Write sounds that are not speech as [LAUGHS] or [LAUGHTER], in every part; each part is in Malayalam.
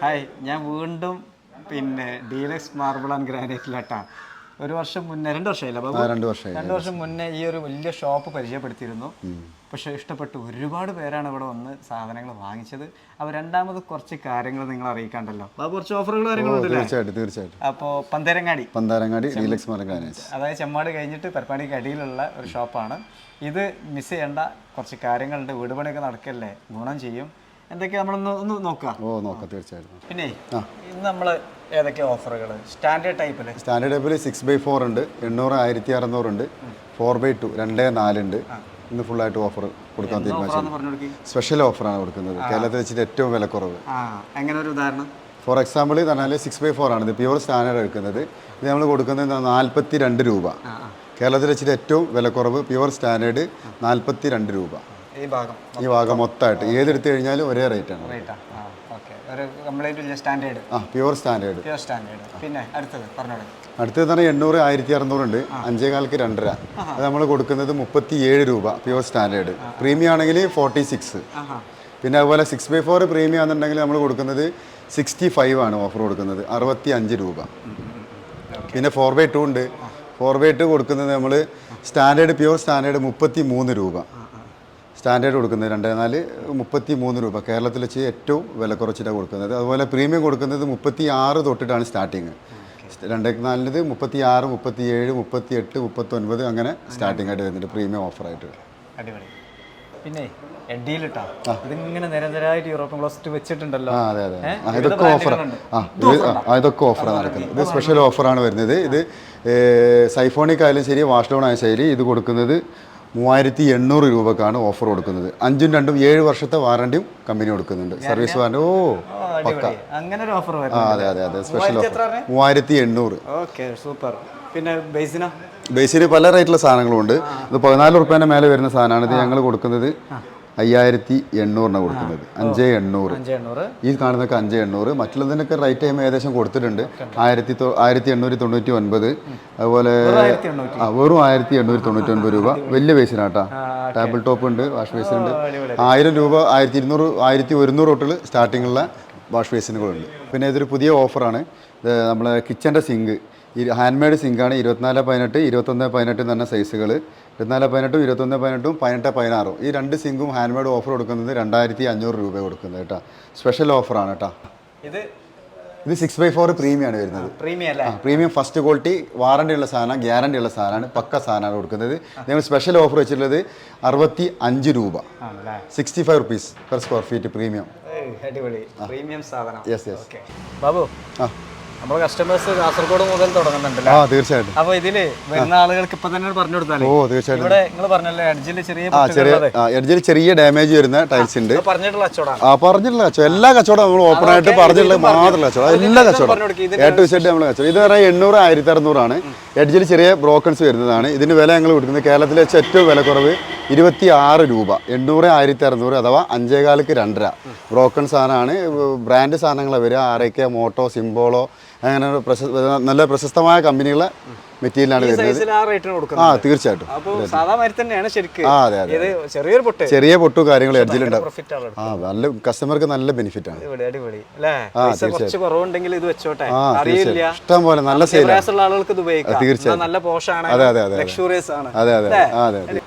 ഹായ് ഞാൻ വീണ്ടും പിന്നെ ഡീലക്സ് മാർബിൾ ആൻഡ് ഗ്രാനൈറ്റിലാട്ടാ ഒരു വർഷം മുന്നേ രണ്ട് വർഷമായില്ല ബാബു? രണ്ട് വർഷം രണ്ട് വർഷം മുന്നേ ഈ ഒരു വലിയ ഷോപ്പ് പരിചയപ്പെടുത്തിയിരുന്നു. പക്ഷേ ഇഷ്ടപ്പെട്ടു ഒരുപാട് പേരാണ് ഇവിടെ വന്ന് സാധനങ്ങൾ വാങ്ങിച്ചത്. അപ്പോൾ രണ്ടാമത് കുറച്ച് കാര്യങ്ങൾ നിങ്ങൾ അറിയിക്കാണ്ടല്ലോ. ബാബു കുറച്ച് ഓഫറുകൾ കാര്യങ്ങളുണ്ടല്ലേ? തീർച്ചയായിട്ടും തീർച്ചയായിട്ടും. അപ്പോൾ പന്തേരങ്ങാടി. പന്താരങ്ങാടി ഡീലക്സ് അതായത് ചെമ്മാട് കഴിഞ്ഞിട്ട് പരിപ്പാടിക്ക് അടിയിലുള്ള ഒരു ഷോപ്പാണ് ഇത് മിസ് ചെയ്യേണ്ട കുറച്ച് കാര്യങ്ങളുണ്ട്. വീടുപണിയൊക്കെ നടക്കല്ലേ? ഗുണം ചെയ്യും. എന്തൊക്കെയാ നമ്മളൊന്ന് ഒന്ന് നോക്കാം? ഓ നോക്കാം തീർച്ചയായിട്ടും. പിന്നെ ഇന്ന് നമ്മൾ ഏതൊക്കെ ഓഫറുകൾ സ്റ്റാൻഡേർഡ് ടൈപ്പിൽ സ്റ്റാൻഡേർഡ് ടൈപ്പിൽ സിക്സ് ബൈ ഫോർ ഉണ്ട് എണ്ണൂറ് ആയിരത്തി അറുന്നൂറുണ്ട് ഫോർ ബൈ ടു രണ്ട് നാലുണ്ട് ഇന്ന് ഫുൾ ആയിട്ട് ഓഫർ കൊടുക്കാൻ തീരുമാനിച്ചു സ്പെഷ്യൽ ഓഫറാണ് കൊടുക്കുന്നത്. കേരളത്തിൽ വെച്ചിട്ട് ഏറ്റവും വിലക്കുറവ്. ആ എങ്ങനെ ഒരു ഉദാഹരണം? ഫോർ എക്സാമ്പിൾ പറഞ്ഞാൽ സിക്സ് ബൈ ഫോർ ആണ്. ഇത് പ്യുവർ സ്റ്റാൻഡേർഡ് എടുക്കുന്നത്. ഇത് നമ്മൾ കൊടുക്കുന്നത് നാൽപ്പത്തി രണ്ട് രൂപ. കേരളത്തിൽ വെച്ചിട്ട് ഏറ്റവും വില കുറവ് പ്യുവർ സ്റ്റാൻഡേർഡ് നാൽപ്പത്തി രണ്ട് രൂപ. ഈ ഭാഗം ഈ ഭാഗം മൊത്തമായിട്ട്. ഏതെടുത്ത് കഴിഞ്ഞാലും ഒരേ റേറ്റ് ആണ്. പ്യുവർ സ്റ്റാൻഡേർഡ് പിന്നെ അടുത്തത് പറഞ്ഞോളൂ. അടുത്തത് പറഞ്ഞാൽ എണ്ണൂറ് ആയിരത്തി അറുന്നൂറുണ്ട്. അഞ്ചേ കാൽക്ക് രണ്ടര. അത് നമ്മൾ കൊടുക്കുന്നത് മുപ്പത്തി ഏഴ് രൂപ പ്യുവർ സ്റ്റാൻഡേർഡ് പ്രീമിയം ആണെങ്കിൽ ഫോർട്ടി സിക്സ് പിന്നെ അതുപോലെ സിക്സ് ബൈ ഫോർ പ്രീമിയം ആണെന്നുണ്ടെങ്കിൽ നമ്മൾ കൊടുക്കുന്നത് സിക്സ്റ്റി ഫൈവ് ആണ് ഓഫർ കൊടുക്കുന്നത്. അറുപത്തി അഞ്ച് രൂപ പിന്നെ ഫോർ ബൈ ടു ഉണ്ട്. ഫോർ ബൈ ടു കൊടുക്കുന്നത് നമ്മൾ സ്റ്റാൻഡേർഡ് പ്യുവർ സ്റ്റാൻഡേർഡ് മുപ്പത്തി മൂന്ന് രൂപ. സ്റ്റാൻഡേർഡ് കൊടുക്കുന്നത് രണ്ട് നാല് മുപ്പത്തി മൂന്ന് രൂപ. കേരളത്തിൽ വെച്ച് ഏറ്റവും വില കുറച്ചിട്ടാണ് കൊടുക്കുന്നത്. അതുപോലെ പ്രീമിയം കൊടുക്കുന്നത് മുപ്പത്തി ആറ് തൊട്ടിട്ടാണ് സ്റ്റാർട്ടിങ്. രണ്ടേ നാലിനത് മുപ്പത്തി ആറ് മുപ്പത്തി ഏഴ് മുപ്പത്തി എട്ട് മുപ്പത്തൊൻപത് അങ്ങനെ സ്റ്റാർട്ടിംഗ് ആയിട്ട് വരുന്നുണ്ട്. പ്രീമിയം ഓഫറായിട്ട്. അടിപൊളി. പിന്നെ എഡിയിലിട്ടാ ഇതിങ്ങനെ നിരന്തരമായിട്ട് യൂറോപ്യൻ ക്ലോസ്റ്റ് വെച്ചിട്ടുണ്ടല്ലോ. അതെ അതെ. ഇതൊക്കെ ഓഫർ. ആ. ഇതൊക്കെ ഓഫറാണ് നടക്കുന്നത്. ഇത് സ്പെഷ്യൽ ഓഫറാണ് വരുന്നത്. ഇത് സൈഫോണിക് ആയാലും ശരി വാഷ് ഡൗൺ ആയാലും ശരി ഇത് കൊടുക്കുന്നത് മൂവായിരത്തി എണ്ണൂറ് രൂപക്കാണ് ഓഫർ കൊടുക്കുന്നത്. അഞ്ചും രണ്ടും ഏഴ് വർഷത്തെ വാറണ്ടിയും കമ്പനി കൊടുക്കുന്നുണ്ട്. സർവീസ് വാറണ്ടി ഓ പക്ക. അങ്ങനെ ഒരു ഓഫർ ആ അതെ അതെ അതെ. സ്പെഷ്യൽ ഓഫർ മൂവായിരത്തി എണ്ണൂറ്. Okay super. പിന്നെ ബേസിനോ? ബേസിന് പല റേറ്റിലുള്ള സാധനങ്ങളുണ്ട്. ഇത് പതിനാല് റുപ്യേന്റെ മേലെ വരുന്ന സാധനമാണ്. ഇത് ഞങ്ങൾ കൊടുക്കുന്നത് അയ്യായിരത്തി എണ്ണൂറിനാണ് കൊടുക്കുന്നത്. അഞ്ച് എണ്ണൂറ്. ഈ കാണുന്നൊക്കെ അഞ്ച് എണ്ണൂറ്. മറ്റുള്ളതിനൊക്കെ റൈറ്റ് ടൈം ഏകദേശം കൊടുത്തിട്ടുണ്ട്. ആയിരത്തി ആയിരത്തി എണ്ണൂറ്റി തൊണ്ണൂറ്റി ഒൻപത് അതുപോലെ വെറും ആയിരത്തി എണ്ണൂറ്റി. തൊണ്ണൂറ്റി ഒൻപത് രൂപ. വലിയ ബേസിനാട്ടാ ടേബിൾ ടോപ്പ് ഉണ്ട് വാഷ് ബേസിൻ ഉണ്ട്. ആയിരം രൂപ ആയിരത്തി ഇരുന്നൂറ് ആയിരത്തി ഒരുന്നൂറ് തൊട്ടുള്ള സ്റ്റാർട്ടിങ്ങുള്ള വാഷ് ബേസിനുകളുണ്ട് പിന്നെ ഇതൊരു പുതിയ ഓഫറാണ് നമ്മളെ കിച്ചന്റെ സിങ്ക് ഹാൻഡ് മെയ്ഡ് സിങ്കാണ് ഇരുപത്തിനാല് പതിനെട്ട് ഇരുപത്തൊന്ന് പതിനെട്ട് തന്നെ സൈസുകൾ ഇരുപത്തിനാല് പതിനെട്ടും ഇരുപത്തൊന്ന് പതിനെട്ടും പതിനെട്ട് പതിനാറും. ഈ രണ്ട് സിങ്കും ഹാൻഡ് മെയ്ഡ് ഓഫർ കൊടുക്കുന്നത് രണ്ടായിരത്തി അഞ്ഞൂറ് രൂപ കൊടുക്കുന്നത് കേട്ടോ. സ്പെഷ്യൽ ഓഫറാണ് കേട്ടോ. ഇത് ഇത് സിക്സ് ബൈ ഫോർ പ്രീമിയം ആണ് വരുന്നത്. പ്രീമിയം അല്ലേ? പ്രീമിയം ഫസ്റ്റ് ക്വാളിറ്റി വാറണ്ടി ഉള്ള സാധനം ഗ്യാരണ്ടി ഉള്ള സാധനമാണ് പക്ക സാധനമാണ് കൊടുക്കുന്നത്. ഞങ്ങൾ സ്പെഷ്യൽ ഓഫർ വെച്ചിട്ടുള്ളത് അറുപത്തി അഞ്ച് രൂപ sixty five rupees per square feet premium അടിപൊളി. പ്രീമിയം സാധനം. യെസ് യെസ് ബാബു ആ. നമ്മുടെ കസ്റ്റമേഴ്സ് കാസർഗോഡ് മുതൽ തുടങ്ങുന്നുണ്ടല്ലോ? ആ തീർച്ചയായിട്ടും. അപ്പൊ ഇതിൽ വരുന്ന ആളുകൾക്ക് ഇപ്പൊ തന്നെ പറഞ്ഞു കൊടുത്താലേ. ഓ തീർച്ചയായിട്ടും. ഇവിടെ നിങ്ങൾ പറഞ്ഞല്ലേ എഡ്ജിൽ ചെറിയ ആ ചെറിയ എഡ്ജിൽ ചെറിയ ഡാമേജ് വരുന്ന ടൈൽസ് ഉണ്ട്. പറഞ്ഞിട്ടുള്ള കച്ചവടമാണ്. ആ പറഞ്ഞിട്ടുള്ള കച്ചവടം. എല്ലാ കച്ചവടം നമ്മൾ ഓപ്പൺ ആയിട്ട് പറഞ്ഞിട്ടുള്ള മാത്രമുള്ള കച്ചവടം. എല്ലാ കച്ചവടം എ ടു സെഡ് നമ്മൾ കച്ചവടം. ഇത് പറഞ്ഞാൽ എണ്ണൂറ് ആയിരത്തി അറുന്നൂറാണ് എഡ്ജിൽ ചെറിയ ബ്രോക്കൺസ് വരുന്നതാണ്. ഇതിന് വില ഞങ്ങൾ കൊടുക്കുന്നത് കേരളത്തിലെ വെച്ച് ഏറ്റവും വില കുറവ് ഇരുപത്തി ആറ് രൂപ. എണ്ണൂറ് ആയിരത്തി അറുന്നൂറ് അഥവാ അഞ്ചേകാലക്ക് രണ്ടര. ബ്രോക്കൺ സാധനമാണ്. ബ്രാൻഡ് സാധനങ്ങളാണ് വരിക. ആർ കെ മോട്ടോ സിംബോളോ അങ്ങനെ പ്രശസ്ത നല്ല പ്രശസ്തമായ കമ്പനികളെ മെറ്റീരിയലാണ് വരുന്നത്. ആ തീർച്ചയായിട്ടും. ആ അതെ അതെ ചെറിയ പൊട്ടു കാര്യങ്ങൾ എഡ്ജിലുണ്ടാവും ആ നല്ല കസ്റ്റമർക്ക് നല്ല ബെനിഫിറ്റ് ആണ്. ആ അറിയില്ല. ഇഷ്ടം പോലെ നല്ല സെയിൽ പ്രയാസമുള്ള ആളുകൾക്ക് ഇത് ഉപയോഗിക്കാം. തീർച്ചയായും. എന്നാ നല്ല പോഷാണ്. അതെ, അതെ, അതെ, അതെ. അതെ അതെ.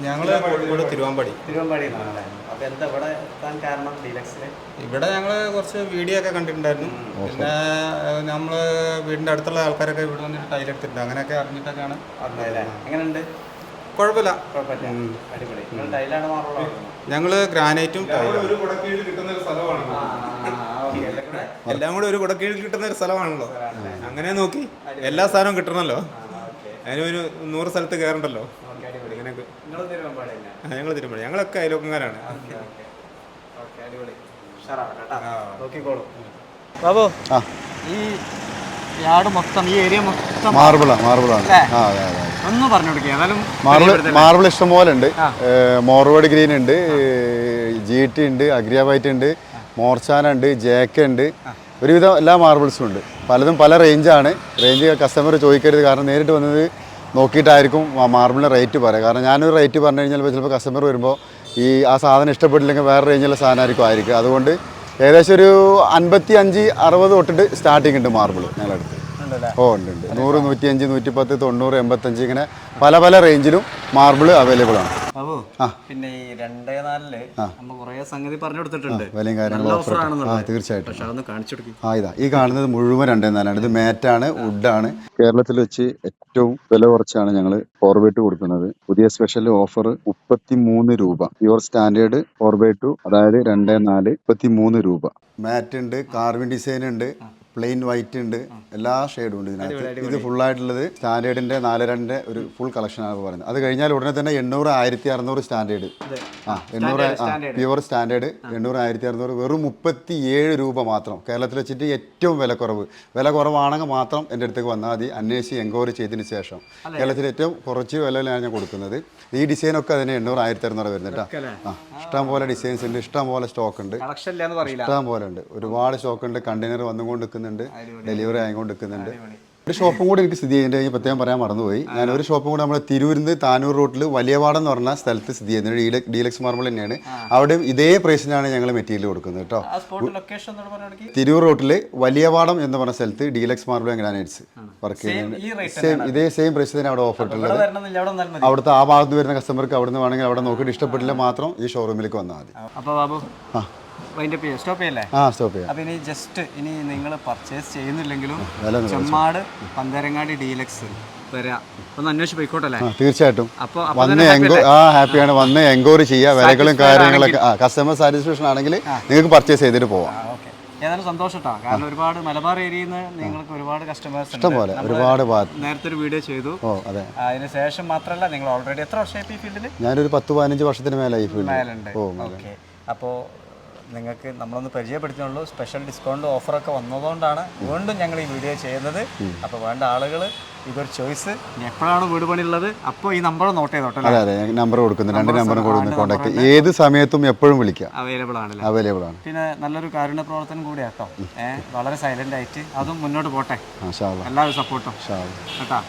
ഞങ്ങൾ കോഴിക്കോട് തിരുവാമ്പാടി. തിരുവമ്പാടി നിന്നാണല്ലേ അപ്പൊ എന്താ ഇവിടെ എത്താൻ കാരണം ഡീലക്സിൽ? ഇവിടെ ഞങ്ങൾ കുറച്ച് വീഡിയോ ഒക്കെ കണ്ടിട്ടുണ്ടായിരുന്നു. പിന്നെ ഏഹ്, നമ്മൾ വീടിന്റെ അടുത്തുള്ള ആൾക്കാരൊക്കെ ഇവിടെ വന്നിട്ട് ടൈൽ എടുത്തിട്ടുണ്ട്. അങ്ങനെയൊക്കെ അറിഞ്ഞിട്ടൊക്കെയാണ്. എങ്ങനെയുണ്ട്? കുഴപ്പമില്ല. ഞങ്ങൾ ഗ്രാനൈറ്റും ഒരു കുടക്കീഴിൽ കിട്ടുന്ന ഒരു സ്ഥലമാണല്ലോ [LAUGHS] എല്ലാം കൂടെ. ഒരു കുടക്കീഴിൽ കിട്ടുന്ന ഒരു സ്ഥലമാണല്ലോ. അങ്ങനെ നോക്കി. എല്ലാ സാധനവും കിട്ടണമല്ലോ. അതിനൊരു നൂറ് സ്ഥലത്ത് കയറണ്ടല്ലോ അങ്ങനെയൊക്കെ നിങ്ങൾ തിരുവമ്പാടി തന്നെ ഞങ്ങൾ തിരുമ്പാടി ഞങ്ങളൊക്കെ അയലോക്കാരാണ് ഓക്കെ ഓക്കെ ഓക്കെ അടിപൊളി. ഉഷാറാണ് കേട്ടോ. നോക്കിക്കോളൂ. ബാബു ആ. ഈ യാർഡ് മൊത്തം ഈ ഏരിയ മൊത്തം മാർബിളാ മാർബിളാണ്. അതെ ഒന്ന് പറഞ്ഞു കൊടുക്കുക മാർബിൾ മാർബിൾ ഇഷ്ടം പോലെ ഉണ്ട് മോർവേഡ് ഗ്രീൻ ഉണ്ട് ജി ടി ഉണ്ട് അഗ്രിയ വൈറ്റ് ഉണ്ട് മോർച്ചാന ഉണ്ട് ജേക്ക ഉണ്ട്. ഒരുവിധം എല്ലാ മാർബിൾസും ഉണ്ട്. പലതും പല റേഞ്ചാണ് റേഞ്ച് കസ്റ്റമർ ചോദിക്കരുത്. കാരണം നേരിട്ട് വന്നത് നോക്കിയിട്ടായിരിക്കും മാർബിളിന്റെ റേറ്റ് പറയുക. കാരണം ഞാനൊരു റേറ്റ് പറഞ്ഞു കഴിഞ്ഞാൽ ചിലപ്പോൾ കസ്റ്റമർ വരുമ്പോൾ ഈ ആ സാധനം ഇഷ്ടപ്പെട്ടില്ലെങ്കിൽ വേറെ റേഞ്ചുള്ള സാധനമായിരിക്കും ആയിരിക്കും. അതുകൊണ്ട് ഏകദേശം ഒരു അൻപത്തി അഞ്ച് അറുപത് തൊട്ടിട്ട് സ്റ്റാർട്ടിങ് ഉണ്ട് മാർബിൾ ഞങ്ങളടുത്ത്. അടുത്ത് ഓ ഉണ്ട് ഉണ്ട്. നൂറ് നൂറ്റി അഞ്ച് നൂറ്റി പത്ത് തൊണ്ണൂറ് എൺപത്തഞ്ച് ഇങ്ങനെ പല പല റേഞ്ചിലും മാർബിൾ അവൈലബിൾ ആണ്. ബാബു പിന്നെ ഈ രണ്ടേ നാലിൽ നമ്മൾ കുറെ സംഗതി പറഞ്ഞു കൊടുത്തിട്ടുണ്ട്. വിലയും കാര്യങ്ങളും തീർച്ചയായിട്ടും. പക്ഷെ അതൊന്ന് കാണിച്ചു കൊടുക്കും. ആ ഇതാ ഈ കാണുന്നത് മുഴുവൻ രണ്ടേ നാലാണ്. ഇത് മാറ്റാണ് വുഡാണ്. കേരളത്തിൽ വെച്ച് ഏറ്റവും വില കുറച്ചാണ് ഞങ്ങൾ ഓർബേറ്റ് കൊടുക്കുന്നത്. പുതിയ സ്പെഷ്യൽ ഓഫർ മുപ്പത്തി മൂന്ന് രൂപ യുവർ സ്റ്റാൻഡേർഡ് ഫോർവേറ്റ് അതായത് രണ്ടേ നാല് മുപ്പത്തി മൂന്ന് രൂപ. മാറ്റ് ഉണ്ട് കാർവിൻ ഡിസൈൻ ഉണ്ട് പ്ലെയിൻ വൈറ്റ് ഉണ്ട്. എല്ലാ ഷെയ്ഡും ഉണ്ട് ഇതിനകത്ത്. ഇത് ഫുൾ ആയിട്ടുള്ളത് സ്റ്റാൻഡേർഡിന്റെ നാല് രണ്ട് ഒരു ഫുൾ കളക്ഷൻ ആണ് പറയുന്നത്. അത് കഴിഞ്ഞാൽ ഉടനെ തന്നെ എണ്ണൂറ് ആയിരത്തി അറുന്നൂറ് സ്റ്റാൻഡേർഡ്. ആ എണ്ണൂറ് ആ പ്യുവർ സ്റ്റാൻഡേർഡ്. എണ്ണൂറ് ആയിരത്തി അറുന്നൂറ് വെറും മുപ്പത്തി ഏഴ് രൂപ മാത്രം. കേരളത്തിൽ വെച്ചിട്ട് ഏറ്റവും വില കുറവ് വില കുറവാണെങ്കിൽ മാത്രം എന്റെ അടുത്തേക്ക് വന്നാൽ മതി. അന്വേഷിച്ച് എൻക്വയറി ചെയ്തതിന് ശേഷം. കേരളത്തിൽ ഏറ്റവും കുറച്ച് വിലയിലാണ് ഞാൻ കൊടുക്കുന്നത്. ഈ ഡിസൈനൊക്കെ അതിന് എണ്ണൂറ് ആയിരത്തി അറുന്നൂറ് വരുന്നത് കേട്ടോ. ആ ഇഷ്ടം പോലെ ഡിസൈൻസ് ഉണ്ട്. ഇഷ്ടം പോലെ സ്റ്റോക്ക് ഉണ്ട്. ഇഷ്ടം പോലെ ഉണ്ട്. ഒരുപാട് സ്റ്റോക്ക് ഉണ്ട്. കണ്ടെയ്നർ വന്നുകൊണ്ട് നിൽക്കുന്നുണ്ട് ഡെലിവറി ആയിക്കൊണ്ട് നിൽക്കുന്നുണ്ട് ഒരു ഷോപ്പും കൂടി എനിക്ക് സ്ഥിതി ചെയ്യുന്നുണ്ട്. ഈ പ്രത്യേകം പറയാൻ മറന്നുപോയി ഞാൻ ഒരു ഷോപ്പും കൂടി നമ്മൾ തിരൂരിന്ന് താനൂർ റോട്ടിൽ വലിയവാടം എന്ന് പറഞ്ഞ സ്ഥലത്ത് സ്ഥിതി ചെയ്യുന്നത്. ഡീലക്സ് മാർബിൾ തന്നെയാണ്. അവിടെ ഇതേ പ്രൈസിനാണ് ഞങ്ങൾ മെറ്റീരിയൽ കൊടുക്കുന്നത് കേട്ടോ ആ തിരൂർ റോട്ടിൽ വലിയവാടം എന്ന് പറഞ്ഞ സ്ഥലത്ത് deluxe marble and granites work ചെയ്യുന്നത്. സെയിം ഇതേ സെയിം പ്രൈസ് തന്നെ അവിടെ ഓഫർ ഇട്ടുള്ളത്. ഉള്ളത് അവിടുത്തെ ആ ഭാഗത്ത് വരുന്ന കസ്റ്റമർക്ക് അവിടെ നിന്ന് വേണമെങ്കിൽ അവിടെ നോക്കിയിട്ട് ഇഷ്ടപ്പെട്ടില്ല മാത്രം ഈ ഷോറൂമിലേക്ക് വന്നാൽ മതി. അപ്പൊ ബാബു അതിന്റെ സ്റ്റോപ്പ് ചെയ്യല്ലേ? ആ സ്റ്റോപ്പ് ചെയ്യാം. അപ്പോൾ ഇനി ജസ്റ്റ് ഇനി നിങ്ങൾ പർച്ചേസ് ചെയ്യുന്നില്ലെങ്കിലും ചെമ്മാട് പന്തരങ്ങാടി ഡീലക്സ് വരാ. ഒന്ന് അന്വേഷിച്ച് പോയിക്കോട്ടല്ലേ? തീർച്ചയായിട്ടും. അപ്പോൾ അപ്പൊ വന്ന് ആ ഹാപ്പിയാണ് വന്ന് എൻക്വയറി ചെയ്യുക വിലകളും കാര്യങ്ങളൊക്കെ ആ കസ്റ്റമർ സാറ്റിസ്ഫാക്ഷൻ ആണെങ്കിൽ നിങ്ങൾക്ക് പർച്ചേസ് ചെയ്തിട്ട് പോവാം. ഓക്കെ ഏതായാലും സന്തോഷട്ടാ കാരണം ഒരുപാട് മലബാർ ഏരിയയിൽ നിന്ന് നിങ്ങൾക്ക് ഒരുപാട് കസ്റ്റമേഴ്സ് ഇഷ്ടംപോലെ. ഒരുപാട് നേരത്തെ ഒരു വീഡിയോ ചെയ്തു. ഓ അതെ. അതിന് ശേഷം മാത്രമല്ല നിങ്ങൾ ഓൾറെഡി എത്ര വർഷമായി ഈ ഫീൽഡിൽ ഞാനൊരു പത്ത് പതിനഞ്ച് വർഷത്തിന് മേലെ ഈ ഫീൽഡിൽ ഓക്കെ അപ്പോൾ നിങ്ങൾക്ക് നമ്മളൊന്ന് പരിചയപ്പെടുത്തുന്നുള്ളൂ സ്പെഷ്യൽ ഡിസ്കൗണ്ട് ഓഫറൊക്കെ വന്നതുകൊണ്ടാണ് വീണ്ടും ഞങ്ങൾ ഈ വീഡിയോ ചെയ്യുന്നത്. അപ്പോൾ വേണ്ട ആളുകൾ ഇതൊരു ചോയ്സ് എപ്പോഴാണ് വീട് പണിയുള്ളത്? അപ്പോൾ ഈ നമ്പർ നോട്ട് ചെയ്തോട്ടെ അതെ അതെ. നമ്പർ കൊടുക്കുന്നു. രണ്ട് നമ്പർ കൊടുക്കുന്നു. കോൺടാക്ട് ഏത് സമയത്തും എപ്പോഴും വിളിക്കാം. അവൈലബിൾ ആണല്ലേ അവൈലബിൾ ആണ്. പിന്നെ നല്ലൊരു കാരുണ്യ പ്രവർത്തനം കൂടിയാട്ടോ ഏഹ് വളരെ സൈലന്റ് ആയിട്ട് അതും മുന്നോട്ട് പോട്ടെ. എല്ലാവരും സപ്പോർട്ടും കേട്ടോ? കേട്ടാ